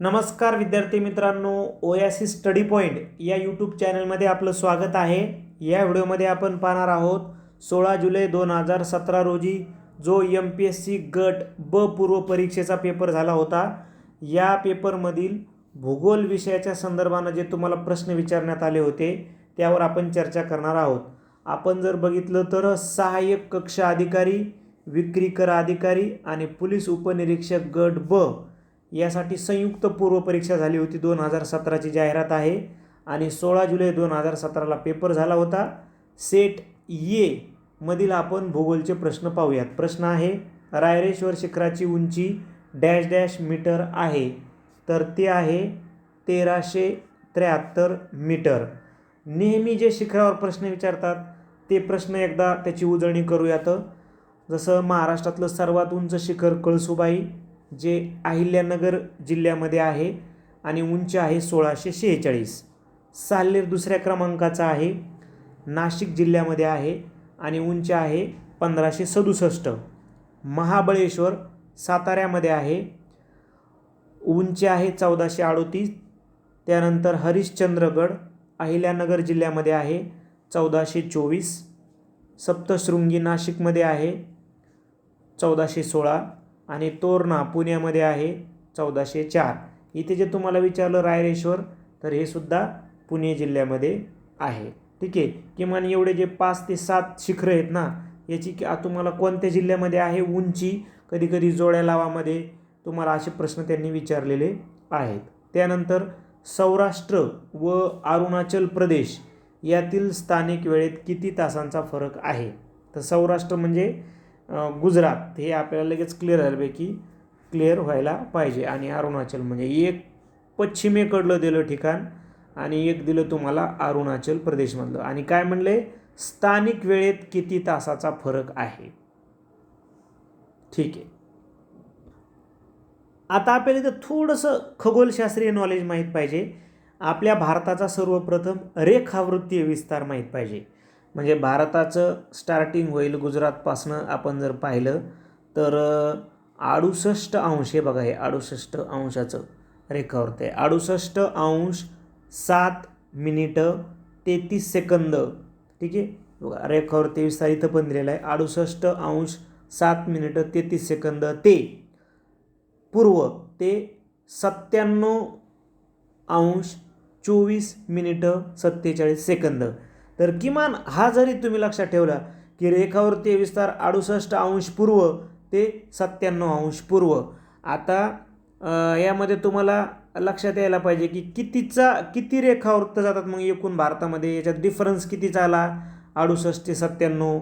नमस्कार विद्यार्थी मित्रांनो ओयासी स्टडी पॉईंट या यूट्यूब चॅनलमध्ये आपलं स्वागत आहे. या व्हिडिओमध्ये आपण पाहणार आहोत सोळा जुलै दोन हजार सतरा रोजी जो एम पी एस सी गट ब पूर्व परीक्षेचा पेपर झाला होता या पेपरमधील भूगोल विषयाच्या संदर्भानं जे तुम्हाला प्रश्न विचारण्यात आले होते त्यावर आपण चर्चा करणार आहोत. आपण जर बघितलं तर सहाय्यक कक्ष अधिकारी विक्री कर अधिकारी आणि पोलीस उपनिरीक्षक गट ब यासाठी संयुक्त पूर्व परीक्षा झाली होती दोन हजार सतराची जाहिरात आहे आणि सोळा जुलै दोन हजार सतराला पेपर झाला होता. सेट ये मधील आपण भूगोलचे प्रश्न पाहूयात. प्रश्न आहे रायरेश्वर शिखराची उंची डॅश डॅश मीटर आहे. तर ते आहे तेराशे त्र्याहत्तर मीटर. नेहमी जे शिखरावर प्रश्न विचारतात ते प्रश्न एकदा त्याची उजळणी करूयात. जसं महाराष्ट्रातलं सर्वात उंच शिखर कळसुबाई जे अहिल्यानगर जिल्ह्यामध्ये आहे आणि उंची आहे सोळाशे शेहेचाळीस. साल्हेर दुसऱ्या क्रमांकाचा आहे नाशिक जिल्ह्यामध्ये आहे आणि उंची आहे पंधराशे सदुसष्ट. महाबळेश्वर साताऱ्यामध्ये आहे उंची आहे चौदाशे अडोतीस. त्यानंतर हरिश्चंद्रगड अहिल्यानगर जिल्ह्यामध्ये आहे चौदाशे चोवीस. सप्तशृंगी नाशिकमध्ये आहे चौदाशे सोळा. आणि तोरणा पुण्यामध्ये आहे चौदाशे चार. इथे जे तुम्हाला विचारलं रायरेश्वर तर हे सुद्धा पुणे जिल्ह्यामध्ये आहे. ठीक आहे? किमान एवढे जे पाच ते सात शिखरं आहेत ना याची की तुम्हाला कोणत्या जिल्ह्यामध्ये आहे उंची? कधी कधी जोड्या लावामध्ये तुम्हाला असे प्रश्न त्यांनी विचारलेले आहेत. त्यानंतर सौराष्ट्र व अरुणाचल प्रदेश यातील स्थानिक वेळेत किती तासांचा फरक आहे? तर सौराष्ट्र म्हणजे गुजरात हे आपल्याला लगेच क्लिअर झाल्यापैकी क्लिअर व्हायला पाहिजे. आणि अरुणाचल म्हणजे एक पश्चिमेकडलं दिलं ठिकाण आणि एक दिलं तुम्हाला अरुणाचल प्रदेशमधलं. आणि काय म्हणले? स्थानिक वेळेत किती तासाचा फरक आहे? ठीक आहे. आता आपल्याला इथं थोडंसं खगोलशास्त्रीय नॉलेज माहीत पाहिजे. आपल्या भारताचा सर्वप्रथम रेखावृत्तीय विस्तार माहीत पाहिजे. म्हणजे भारताचं स्टार्टिंग होईल गुजरातपासनं आपण जर पाहिलं तर अडुसष्ट अंश हे बघा हे अडुसष्ट अंशाचं रेखावृत्त आहे अडुसष्ट अंश सात मिनिटं तेहतीस सेकंद ठीक आहे? बघा रेखावरती विस्तार इथं पण दिलेलं आहे. अडुसष्ट अंश सात मिनिटं तेहतीस सेकंद ते पूर्व ते सत्त्याण्णव अंश चोवीस मिनिटं सत्तेचाळीस सेकंद. तर किमान हा जरी तुम्ही लक्षात ठेवला की रेखावृत्तीय विस्तार अडुसष्ट अंश पूर्व ते सत्त्याण्णव अंश पूर्व. आता यामध्ये तुम्हाला लक्षात यायला पाहिजे की कितीचा किती रेखावृत्त जातात मग एकूण भारतामध्ये? याच्यात डिफरन्स कितीचा आला? अडुसष्ट ते सत्त्याण्णव.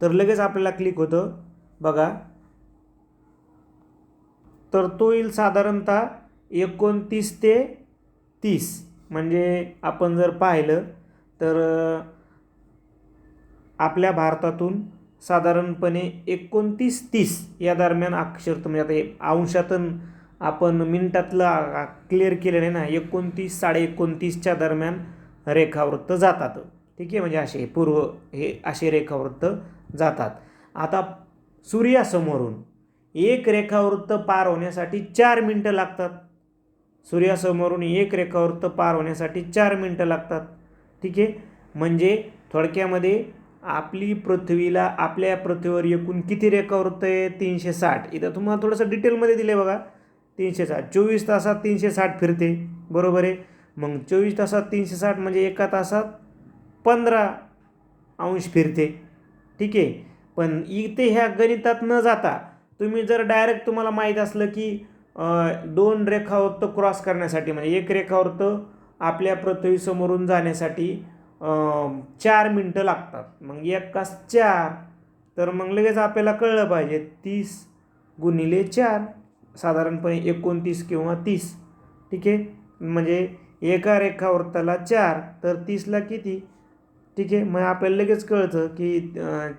तर लगेच आपल्याला क्लिक होतं. बघा. तर तो येईल साधारणतः एकोणतीस ते तीस. म्हणजे आपण जर पाहिलं तर आपल्या भारतातून साधारणपणे एकोणतीस तीस या दरम्यान अक्षर म्हणजे आता हे अंशातन आपण मिनटातलं क्लिअर केलं नाही ना एकोणतीस साडे एकोणतीसच्या दरम्यान रेखावृत्त जातात. ठीक आहे? म्हणजे असे पूर्व हे असे रेखावृत्त जातात. आता सूर्यासमोरून एक रेखावृत्त पार होण्यासाठी चार मिनटं लागतात. सूर्यासमोरून एक रेखावृत्त पार होण्यासाठी चार मिनटं लागतात. ठीक आहे? म्हणजे थोडक्यामध्ये आपली पृथ्वीला आपल्या पृथ्वीवर एकूण किती रेखावृत्त आहे? तीनशे साठ. इथं तुम्हाला थोडंसं डिटेलमध्ये दिलं आहे बघा. तीनशे साठ. चोवीस तासात तीनशे साठ फिरते. बरोबर आहे? मग चोवीस तासात तीनशे साठ म्हणजे एका तासात पंधरा अंश फिरते. ठीक आहे? पण इथे ह्या गणितात न जाता तुम्ही जर डायरेक्ट तुम्हाला माहीत असलं की दोन रेखावृत्त क्रॉस करण्यासाठी म्हणजे एक रेखावृत्त आपल्या पृथ्वीसमोरून जाण्यासाठी चार मिनटं लागतात. मग एक चार तर मग लगेच आपल्याला कळलं पाहिजे तीस गुणिले चार साधारणपणे एकोणतीस किंवा तीस. ठीक आहे? म्हणजे एका रेखावृत्ताला चार तर तीसला किती? ठीक आहे? मग आपल्याला लगेच कळतं की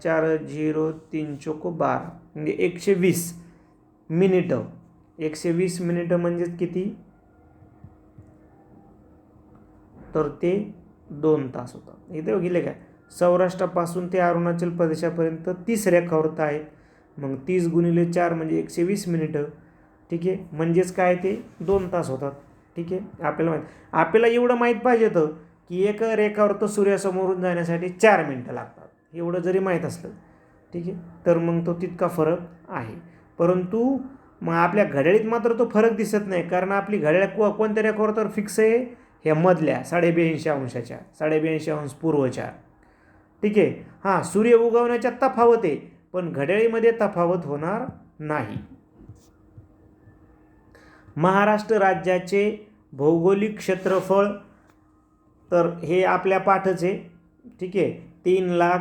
चार झिरो तीन चोको बारा. म्हणजे एकशे वीस मिनिटं. एकशे वीस मिनिटं म्हणजेच किती? तर ते दोन तास होतात. इथे बघितले काय सौराष्ट्रापासून ते अरुणाचल प्रदेशापर्यंत तीस रेखावृत्त आहेत. मग तीस गुणिले चार म्हणजे एकशे वीस मिनिटं. ठीक आहे? म्हणजेच काय ते? दोन तास होतात. ठीक आहे? आपल्याला माहीत. आपल्याला एवढं माहीत पाहिजे होतं की एक रेखावर सूर्यासमोरून जाण्यासाठी चार मिनटं लागतात. एवढं जरी माहीत असलं. ठीक आहे? तर मग तो तितका फरक आहे. परंतु मग आपल्या घड्याळीत मात्र तो फरक दिसत नाही. कारण आपली घड्याळ को कोणत्या रेखावर तर फिक्स आहे? ह्या मधल्या साडेब्याऐंशी अंशाच्या साडेब्याऐंशी अंश पूर्वच्या. ठीक आहे? हां सूर्य उगवण्याच्या तफावत आहे पण घड्याळीमध्ये तफावत होणार नाही. महाराष्ट्र राज्याचे भौगोलिक क्षेत्रफळ तर हे आपल्या पाठच आहे. ठीक आहे? तीन लाख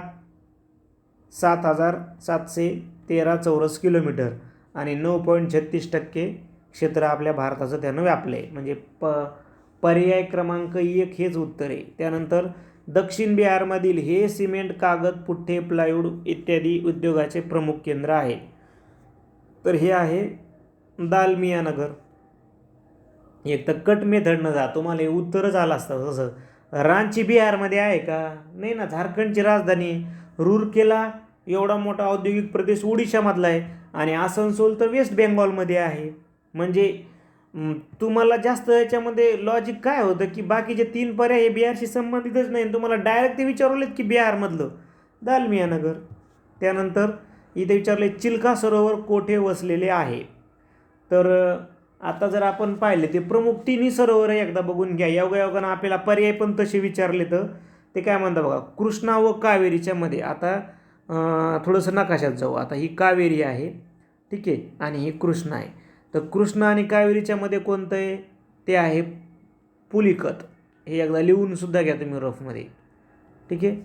सात हजार सातशे तेरा चौरस किलोमीटर आणि नऊ पॉईंट छत्तीस टक्के क्षेत्र आपल्या भारताचं त्यानं व्यापलं आहे म्हणजे प पर्याय क्रमांक एक हेच उत्तर आहे. त्यानंतर दक्षिण बिहारमधील हे सिमेंट कागद पुठ्ठे प्लायवूड इत्यादी उद्योगाचे प्रमुख केंद्र आहे. तर हे आहे दालमियानगर एक तर कट मेथडनं जा तुम्हाला हे उत्तरच आलं असतं तसं. रांची बिहारमध्ये आहे का? नाही ना झारखंडची राजधानी रूरकेला रुरकेला एवढा मोठा औद्योगिक प्रदेश ओडिशामधला आहे. आणि आसनसोल तर वेस्ट बेंगॉलमध्ये आहे. म्हणजे तुम्हाला जास्त याच्यामध्ये लॉजिक काय होतं की बाकीचे तीन पर्याय हे बिहारशी संबंधितच नाही तुम्हाला डायरेक्ट ते विचारवलेत की बिहारमधलं. दालमिया नगर. त्यानंतर इथे विचारले चिल्का सरोवर कोठे वसलेले आहे? तर आता जर आपण पाहिले ते प्रमुख तिन्ही सरोवर एकदा बघून घ्या. योगायोगानं आपल्याला पर्याय पण तसे विचारले तर ते काय म्हणता बघा कृष्णा व कावेरीच्या मध्ये. आता थोडंसं नकाशात जाऊ. आता ही कावेरी आहे ठीक आहे आणि ही कृष्णा आहे. तर कृष्ण आणि कावेरीच्या मध्ये कोणतं आहे ते आहे पुलिकत. हे एकदा लिहून सुद्धा घ्या तुम्ही रफमध्ये ठीक आहे?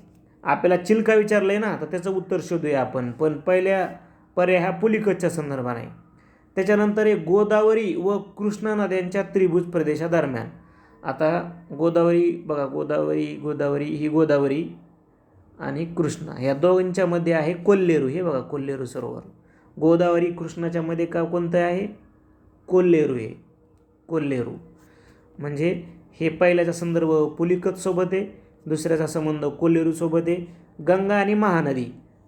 आपल्याला चिल्का विचारलं आहे ना तर त्याचं उत्तर शोधूया आपण. पण पहिल्या पर्याय हा पुलिकतच्या संदर्भाने. आहे त्याच्यानंतर एक गोदावरी व कृष्णा नद्यांच्या त्रिभुज प्रदेशादरम्यान आता गोदावरी बघा गोदावरी गोदावरी ही गोदावरी आणि कृष्णा. ह्या दोघांच्यामध्ये आहे कोल्हेरू हे बघा कोल्हेरू सरोवर. गोदावरी कृष्णाच्यामध्ये का कोणतं आहे? कोल्हेरू हे. कोल्हेरू. म्हणजे हे पहिल्याचा संदर्भ पुलिकतसोबत आहे दुसऱ्याचा संबंध कोल्हेरूसोबत आहे गंगा आणि महानदी.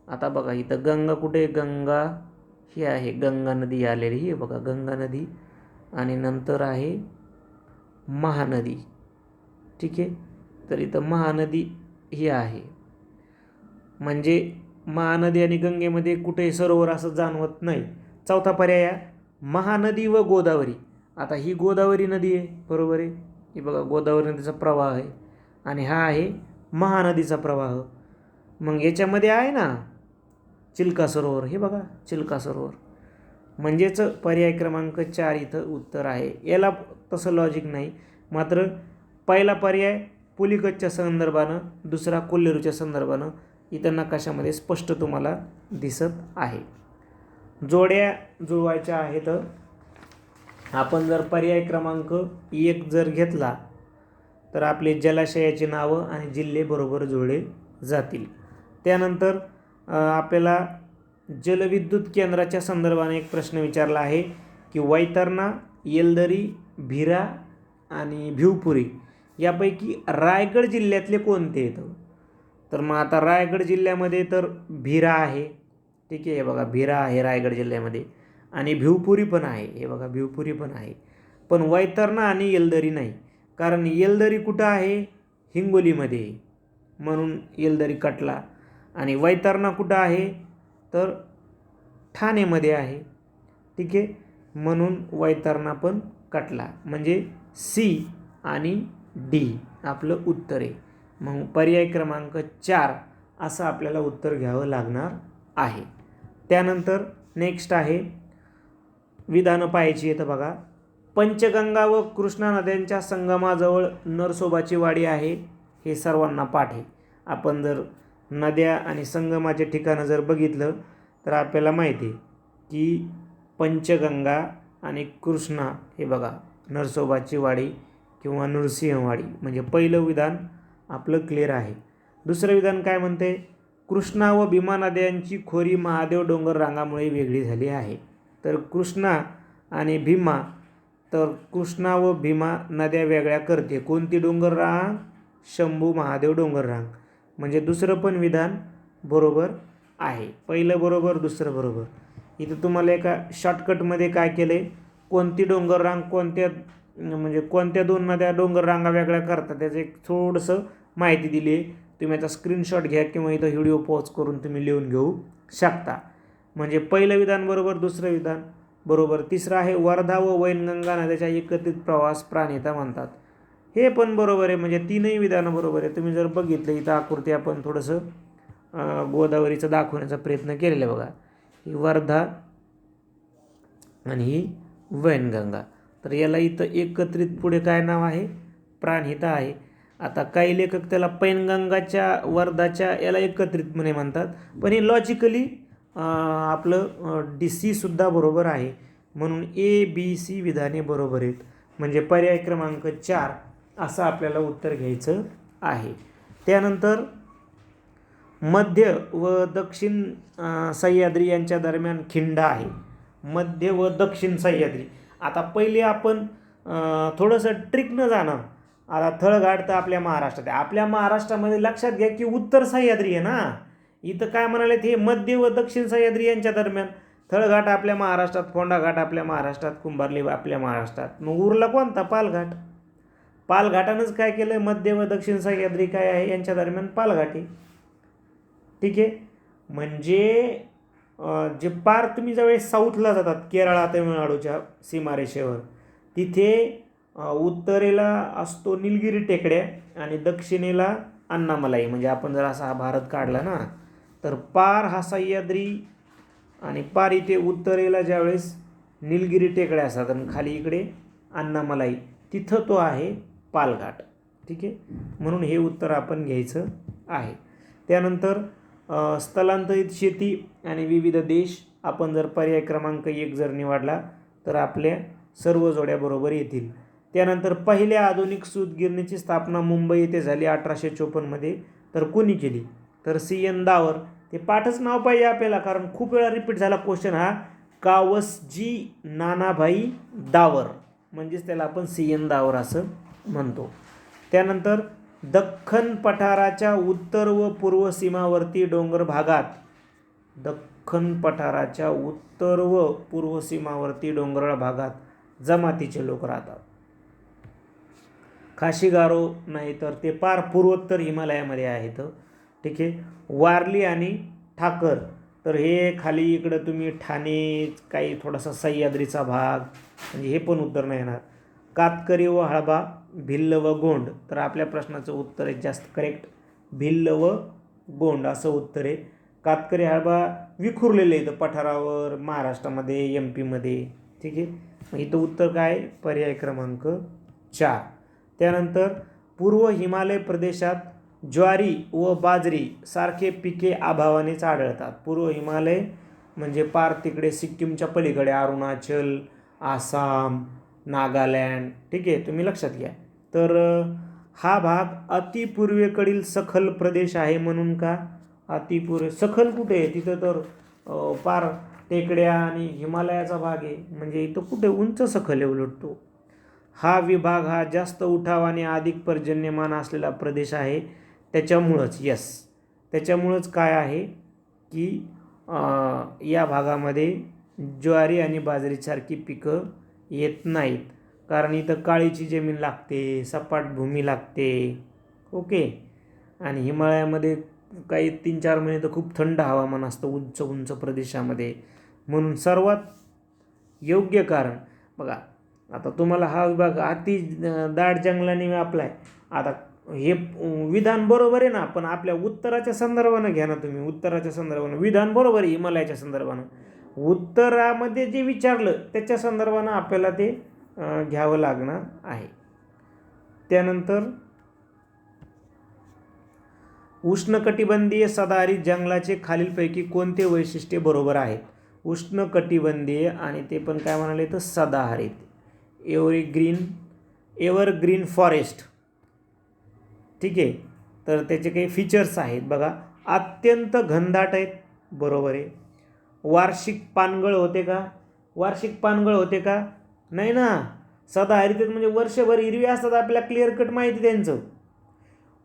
आता बघा इथं गंगा कुठे गंगा ही आहे. गंगा नदी आलेली ही आहे बघा. गंगा नदी आणि नंतर आहे महानदी. ठीक आहे? तर इथं महानदी ही आहे. म्हणजे महानदी आणि गंगेमध्ये कुठे सरोवर असं जाणवत नाही. चौथा पर्याय आहे महानदी व गोदावरी. आता ही गोदावरी नदी आहे बरोबर आहे? ही बघा गोदावरी नदीचा प्रवाह आहे आणि हा आहे महानदीचा प्रवाह. मग याच्यामध्ये आहे ना चिल्का सरोवर. हे बघा चिल्का सरोवर. म्हणजेच पर्याय क्रमांक चार इथं उत्तर आहे. याला तसं लॉजिक नाही. मात्र पहिला पर्याय पुलिकतच्या संदर्भानं दुसरा कोल्हेरूच्या संदर्भानं इथं नकाशामध्ये स्पष्ट तुम्हाला दिसत आहे. जोड्या जुळवायच्या आहेत. आपण जर पर्याय क्रमांक एक जर घेतला तर आपले जलाशयाची नावं आणि जिल्हे बरोबर जुळले जातील. त्यानंतर आपल्याला जलविद्युत केंद्राच्या संदर्भाने एक प्रश्न विचारला आहे की वैतरणा येलदरी भिरा आणि भिवपुरी यापैकी रायगड जिल्ह्यातले कोणते येतं तर मग आता रायगड जिल्ह्यामध्ये तर भिरा आहे. ठीक आहे हे बघा भिरा आहे रायगड जिल्ह्यामध्ये. आणि भिवपुरी पण आहे हे बघा भिवपुरी पण आहे. पण वैतरणा आणि येलदरी नाही. कारण येलदरी कुठं आहे? हिंगोलीमध्ये. म्हणून येलदरी कटला. आणि वैतरणा कुठं आहे? तर ठाणेमध्ये आहे. ठीक आहे? म्हणून वैतरणा पण कटला. म्हणजे सी आणि डी आपलं उत्तर आहे. मग पर्याय क्रमांक चार असं आपल्याला उत्तर घ्यावं लागणार आहे. त्यानंतर नेक्स्ट आहे विधानं पाहायची येतं बघा. पंचगंगा व कृष्णा नद्यांच्या संगमाजवळ नरसोबाची वाडी आहे हे सर्वांना पाठ आहे. आपण जर नद्या आणि संगमाचे ठिकाणं जर बघितलं तर आपल्याला माहिती आहे की पंचगंगा आणि कृष्णा हे बघा नरसोबाची वाडी किंवा नृसिंहवाडी म्हणजे पहिलं विधान आपलं क्लिअर आहे. दुसरं विधान काय म्हणते? कृष्णा व भीमा नद्यांची खोरी महादेव डोंगर रांगामुळे वेगळी झाली आहे. तर कृष्णा आणि भीमा तर कृष्णा व भीमा नद्या वेगळ्या करते. कोणती डोंगर रांग? शंभू महादेव डोंगर रांग. म्हणजे दुसरं पण विधान बरोबर आहे. पहिलं बरोबर दुसरं बरोबर. इथं तुम्हाला एका शॉर्टकटमध्ये काय केलं आहे कोणती डोंगर रांग कोणत्या म्हणजे कोणत्या दोन नद्या डोंगर रांगा वेगळ्या करतात त्याचं एक थोडंसं माहिती दिली आहे तुम्ही याचा स्क्रीनशॉट घ्या किंवा इथं व्हिडिओ पॉज करून तुम्ही लिहून घेऊ शकता. म्हणजे पहिलं विधान बरोबर दुसरं विधान बरोबर तिसरं आहे वर्धा व वैनगंगा नद्याच्या एकत्रित प्रवास प्राणिता म्हणतात. हे पण बरोबर आहे म्हणजे तीनही विधानं बरोबर आहे. तुम्ही जर बघितलं इथं आकृती आपण थोडंसं गोदावरीचं दाखवण्याचा प्रयत्न केलेला आहे बघा. ही वर्धा आणि ही वैनगंगा तर याला इथं एकत्रित पुढे काय नाव आहे? प्राणहिता आहे. आता काही लेखक त्याला पैनगंगाच्या वर्धाच्या याला एकत्रित म्हणतात. पण हे लॉजिकली आपलं डी सी सुद्धा बरोबर आहे. म्हणून ए बी सी विधाने बरोबर आहेत. म्हणजे पर्याय क्रमांक चार असं आपल्याला उत्तर घ्यायचं आहे. त्यानंतर मध्य व दक्षिण सह्याद्री यांच्या दरम्यान खिंड आहे. मध्य व दक्षिण सह्याद्री. आता पहिले आपण थोडंसं ट्रिकनं जाणं आता थळघाट तर आपल्या महाराष्ट्रात. आहे आपल्या महाराष्ट्रामध्ये लक्षात घ्या की उत्तर सह्याद्री आहे ना. इथं काय म्हणाले हे? मध्य व दक्षिण सह्याद्री यांच्या दरम्यान. थळघाट आपल्या महाराष्ट्रात फोंडाघाट आपल्या महाराष्ट्रात कुंभारली आपल्या महाराष्ट्रात. मग उरला कोणता? पालघाट. पालघाटानंच काय केलं मध्य व दक्षिण सह्याद्री काय आहे यांच्या दरम्यान? पालघाट. आहे ठीक आहे? म्हणजे जे पार तुम्ही ज्यावेळेस साऊथला जातात केरळा तमिळनाडूच्या सीमारेषेवर तिथे उत्तरेला असतो निलगिरी टेकड्या आणि दक्षिणेला अण्णामलाई म्हणजे आपण जर असा हा भारत काढला ना तर पार हा सह्याद्री आणि पार इथे उत्तरेला ज्यावेळेस निलगिरी टेकड्या असतात आणि खाली इकडे अण्णामलाई तिथं तो आहे पालघाट. ठीक आहे? म्हणून हे उत्तर आपण घ्यायचं आहे. त्यानंतर स्थलांतरित शेती आणि विविध देश आपण जर पर्याय क्रमांक एक जर निवडला तर आपल्या सर्व जोड्या बरोबर येतील. त्यानंतर पहिल्या आधुनिक सूतगिरणीची स्थापना मुंबई येथे झाली अठराशे चोपन्नमध्ये तर कोणी केली? तर सी एन दावर. ते पाठच नाव पाहिजे आपल्याला कारण खूप वेळा रिपीट झाला क्वेश्चन हा. कावसजी नानाभाई दावर. म्हणजेच त्याला आपण सी एन दावर असं म्हणतो. त्यानंतर दख्खन पठाराच्या उत्तर व पूर्व सीमावर्ती डोंगर भागात. दख्खन पठाराच्या उत्तर व पूर्व सीमावर्ती डोंगराळ भागात जमातीचे लोक राहतात. खाशीगारो नाही तर ते पार पूर्वोत्तर हिमालयामध्ये आहेत. ठीक आहे? वारली आणि ठाकर. तर हे खाली इकडं तुम्ही ठाणे काही थोडासा सह्याद्रीचा भाग म्हणजे हे पण उत्तर नाही येणार. कातकरी व हळबा भिल्ल व गोंड. तर आपल्या प्रश्नाचं उत्तर आहे जास्त करेक्ट भिल्ल व गोंड असं उत्तर आहे. कातकरी हळबा विखुरलेले इथं पठारावर महाराष्ट्रामध्ये एम पीमध्ये ठीक आहे? मग इथं उत्तर काय? पर्याय क्रमांक चार. त्यानंतर पूर्व हिमालय प्रदेशात ज्वारी व बाजरी सारखे पिके अभावानेच आढळतात. पूर्व हिमालय म्हणजे पार तिकडे सिक्कीमच्या पलीकडे अरुणाचल आसाम नागालँड ठीक आहे तुम्ही लक्षात घ्या. तर हा भाग अतिपूर्वेकडील सखल प्रदेश आहे म्हणून का? अतिपूर्व सखल कुठे आहे? तिथं तर पार टेकड्या आणि हिमालयाचा भाग आहे. म्हणजे इथं कुठे उंच सखल आहे उलटतो हा विभाग हा जास्त उठाव आणि अधिक पर्जन्यमान असलेला प्रदेश आहे. त्याच्यामुळंच यस त्याच्यामुळंच काय आहे की या भागामध्ये ज्वारी आणि बाजरीसारखी पिकं येत नाहीत. कारण इथं काळीची जमीन लागते सपाट भूमी लागते. ओके? आणि हिमालयामध्ये काही तीन चार महिने तर खूप थंड हवामान असतं उंच उंच प्रदेशामध्ये. म्हणून सर्वात योग्य कारण बघा आता तुम्हाला हा विभाग अति दाट जंगलाने व्यापला आहे आता हे विधान बरोबर आहे ना पण आपल्या उत्तराच्या संदर्भानं घ्या ना तुम्ही. उत्तराच्या संदर्भानं. विधान बरोबर आहे हिमालयाच्या संदर्भानं. उत्तरामध्ये जे विचारलं त्याच्या संदर्भानं आपल्याला ते घ्यावं लागणार आहे. त्यानंतर उष्णकटिबंधीय सदाहरित जंगलाचे खालीलपैकी कोणते वैशिष्ट्ये बरोबर आहेत? उष्णकटिबंधीय आणि ते पण काय म्हणाले तर सदाहरित. Every green ever green forest. ठीक आहे? तर त्याचे काही फीचर्स आहेत. बघा अत्यंत घनदाट आहेत. बरोबर आहे. वार्षिक पानगळ होते का? वार्षिक पानगळ होते का? नाही ना. सदा हरितेत म्हणजे वर्षभर हिरवी असतात आपल्याला क्लिअर कट माहिती त्यांचं.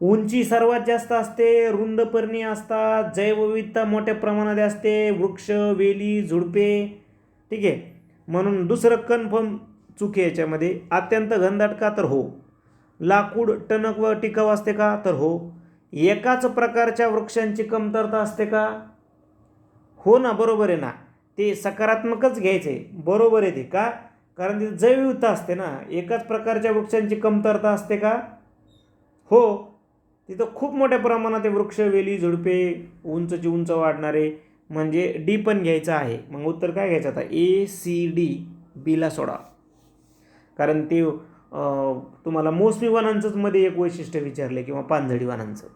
उंची सर्वात जास्त असते रुंद पर्णी असतात जैवविविधता मोठ्या प्रमाणात असते वृक्ष वेली झुडपे. ठीक आहे? म्हणून दुसरं कन्फर्म चुकी याच्यामध्ये अत्यंत घनदाट का तर हो? लाकूड टणक व टिकाऊ असते का तर हो? एकाच प्रकारच्या वृक्षांची कमतरता असते का? हो ना बरोबर आहे ना. ते सकारात्मकच घ्यायचं. आहे बरोबर आहे ते का? कारण तिथे जैवविविधता असते ना. एकाच प्रकारच्या वृक्षांची कमतरता असते का? हो. तिथं खूप मोठ्या प्रमाणात ते वृक्ष वेली झुडपे उंचची उंच वाढणारे म्हणजे डी पण घ्यायचं आहे. मग उत्तर काय घ्यायचं? आता ए सी डी बीला सोडा. कारण ते तुम्हाला मोसमी वनांचंच मध्ये एक वैशिष्ट्य विचारले किंवा पानझडी वनांचं.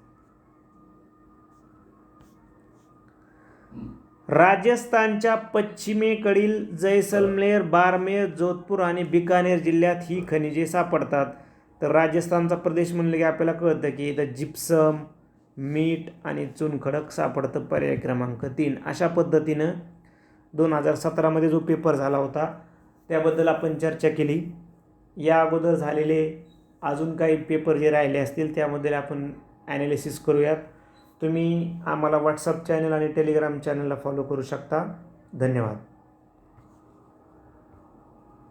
राजस्थानच्या पश्चिमेकडील जैसलमेर बारमेर जोधपूर आणि बिकानेर जिल्ह्यात ही खनिजे सापडतात. तर राजस्थानचा प्रदेश म्हणलं की आपल्याला कळतं की इथं जिप्सम मीठ आणि चुनखडक सापडतं पर्याय क्रमांक तीन. अशा पद्धतीनं दोन हजार सतरामध्ये जो पेपर झाला होता त्याबद्दल आपण चर्चा केली. या अगोदर झालेले अजून काही पेपर जे राहिले असतील त्यामध्ये आपण ॲनालिसिस करूयात. तुम्ही आम्हाला व्हॉट्सअप चॅनल आणि टेलिग्राम चॅनलला फॉलो करू शकता. धन्यवाद.